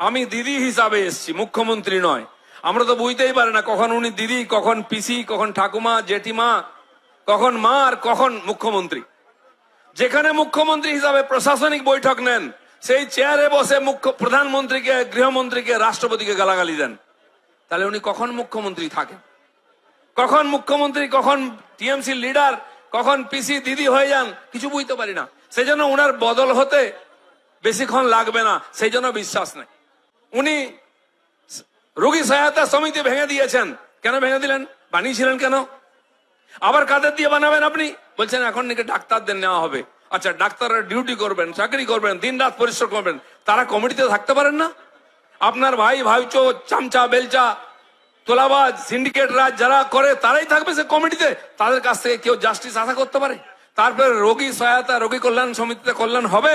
আমি দিদি হিসাবে এসছি, মুখ্যমন্ত্রী নয়। আমরা তো বুঝতেই পারি না কখন উনি দিদি, কখন পিসি, কখন ঠাকুমা, জেঠিমা, কখন মা আর কখন মুখ্যমন্ত্রী। যেখানে মুখ্যমন্ত্রী হিসাবে প্রশাসনিক বৈঠক নেন, সেই চেয়ারে বসে মুখ্য, প্রধানমন্ত্রীকে, গৃহমন্ত্রীকে, রাষ্ট্রপতিকে গালাগালি দেন। তাহলে উনি কখন মুখ্যমন্ত্রী থাকেন? কখন মুখ্যমন্ত্রী, কখন টিএমসি লিডার, কখন পিসি, দিদি হয়ে যান, কিছু বুঝতে পারি না। সেই জন্য ওনার বদল হতে বেশিক্ষণ লাগবে না, সেই জন্য বিশ্বাস নেই। উনি রোগী সহায়তা সমিতি ভেঙে দিয়েছেন। কেন ভেঙে দিলেন? বানিয়েছিলেন কেন? আবার কাদের দিয়ে বানাবেন আপনি? বলছেন, এখন নাকি ডাক্তারদের নেওয়া হবে। আচ্ছা ডাক্তাররা ডিউটি করবেন, চাকরি করবেন দিন রাত পরিশ্রম করবেন। তারা কমিটিতে থাকতে পারেন না? আপনার ভাই ভাইচো চামচা, বেলচা, তোলাবাজ, সিন্ডিকেট রাজ যারা করে, তারাই থাকবে সে কমিটিতে? তাদের কাছ থেকে কেউ জাস্টিস আশা করতে পারে? তারপরে রোগী সহায়তা, রোগী কল্যাণ সমিতিতে কল্যাণ হবে?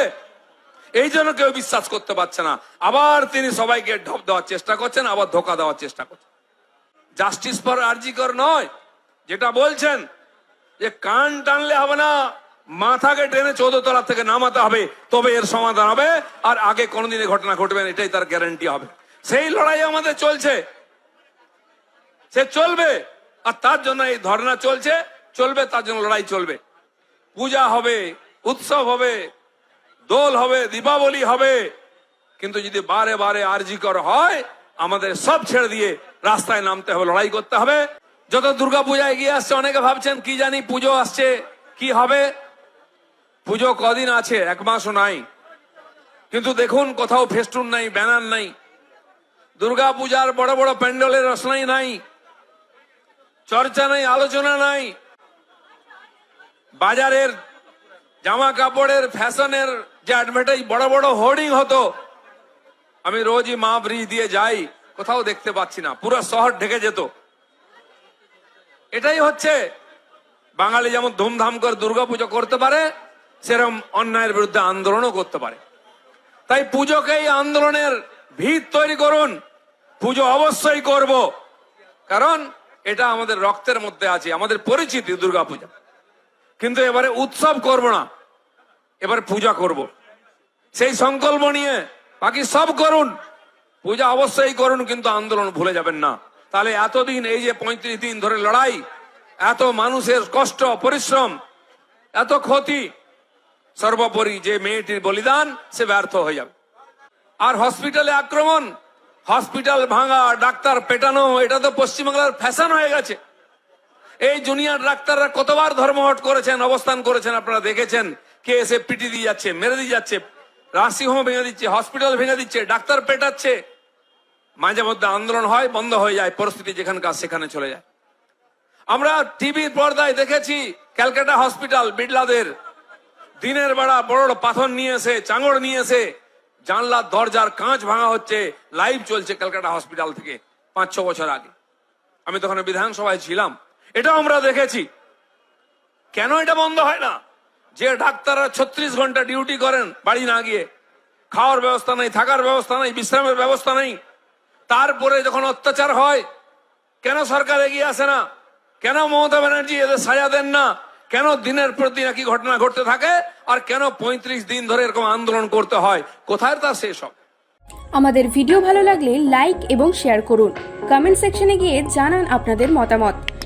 এই জন্য কেউ বিশ্বাস করতে পারছে না। আবার তিনি সবাইকে ঢপ দেওয়ার চেষ্টা করছেন, আবার ধোকা দেওয়ার চেষ্টা করছেন। জাস্টিস ফর আরজিকর নয়, যেটা বলছেন যে কান টানলে হবে না, মাথাকে টেনে চৌদ্দ তলা থেকে নামাতে হবে, তবে এর সমাধান হবে, আর আগে কোনোদিনে ঘটনা ঘটবে এটাই তার গ্যারান্টি হবে। সেই লড়াই আমাদের চলছে। সে চলবে, আর তার জন্য এই ধর্ণা চলছে, চলবে, তার জন্য লড়াই চলবে। পূজা হবে, উৎসব হবে দোল হবে, দীপাবলি হবে। কিন্তু যদি বারে বারে আরজি কর হয়, আমাদের সব ছেড়ে দিয়ে রাস্তায় নামতে হবে, লড়াই করতে হবে। যত দুর্গা পূজা এগিয়ে আসছে, অনেকে ভাবছেন, কি জানি পুজো আসছে, কি হবে? পুজো কদিন আছে? এক মাসও নাই। কিন্তু দেখুন, কোথাও ফেস্টুন নাই, ব্যানার নাই। দুর্গা পূজার বড় বড় প্যান্ডেলের রসনাই নাই। চর্চা নাই, আলোচনা নাই। বাজারের জামা কাপড়ের, ফ্যাশনের যে অ্যাডভার্টাইজ বড় বড় হোর্ডিং হতো, আমি রোজই মা ব্রিজ দিয়ে যাই, কোথাও দেখতে পাচ্ছি না, পুরো শহর ঢেকে যেত। এটাই হচ্ছে, বাঙালি যেমন ধুমধাম করে দুর্গাপুজো করতে পারে, সেরকম অন্যায়ের বিরুদ্ধে আন্দোলনও করতে পারে। তাই পুজোকে এই আন্দোলনের ভিত তৈরি করুন, পুজো অবশ্যই করব, কারণ এটা আমাদের রক্তের মধ্যে আছে, আমাদের পরিচিতি দুর্গাপূজা। কিন্তু এবারে উৎসব করব না। এবারে পূজা করব। সেই সংকল্প নিয়ে বাকি সব করুন। পূজা অবশ্যই করুন, কিন্তু আন্দোলন ভুলে যাবেন না। তাহলে এতদিন এই যে পঁয়ত্রিশ দিন ধরে লড়াই, এত মানুষের কষ্ট, পরিশ্রম, এত ক্ষতি, সর্বোপরি যে মেয়েটির বলিদান, সে ব্যর্থ হয়ে যাবে। আর হসপিটালে আক্রমণ, হসপিটাল ভাঙা, ডাক্তার পেটানো, এটা তো পশ্চিমবাংলার ফ্যাশন হয়ে গেছে। এই জুনিয়র ডাক্তাররা কতবার ধর্মঘট করেছেন, অবস্থান করেছেন আপনারা দেখেছেন? কে এসে পিটি দিয়ে যাচ্ছে, মেরে দিয়ে যাচ্ছে নার্সিংহোম ভেঙে দিচ্ছে, হসপিটাল ভেঙে দিচ্ছে, ডাক্তার পেটাচ্ছে। মাঝে মধ্যে আন্দোলন হয়, বন্ধ হয়ে যায়, পরিস্থিতি যেখানকার সেখানে চলে যায়। আমরা টিভির পর্দায় দেখেছি, ক্যালকাটা হসপিটাল, বিড়লাদের। দিনের বেলা বড় বড় পাথর নিয়ে এসে, চাঙড় নিয়ে এসে, জানলার দরজার কাঁচ ভাঙা হচ্ছে, লাইভ চলছে ক্যালকাটা হসপিটাল থেকে পাঁচ ছ বছর আগে। আমি তখন বিধানসভায় ছিলাম এটাও আমরা দেখেছি। কেন এটা বন্ধ হয় না? যে ডাক্তাররা ছত্রিশ ঘণ্টা ডিউটি করেন বাড়ি না গিয়ে, খাওয়ার ব্যবস্থা নেই, থাকার ব্যবস্থা নেই, বিশ্রামের ব্যবস্থা নেই, তারপরে যখন অত্যাচার হয়, কেন সরকার এগিয়ে আসে না? কেন মমতা ব্যানার্জি এদের সাজা দেন না? কেন দিনের প্রতি নাকি ঘটনা ঘটতে থাকে? আর কেন পঁয়ত্রিশ দিন ধরে এরকম আন্দোলন করতে হয়? কোথায় তা শেষ হবে আমাদের ভিডিও ভালো লাগলে লাইক এবং শেয়ার করুন। কমেন্ট সেকশনে গিয়ে জানান আপনাদের মতামত।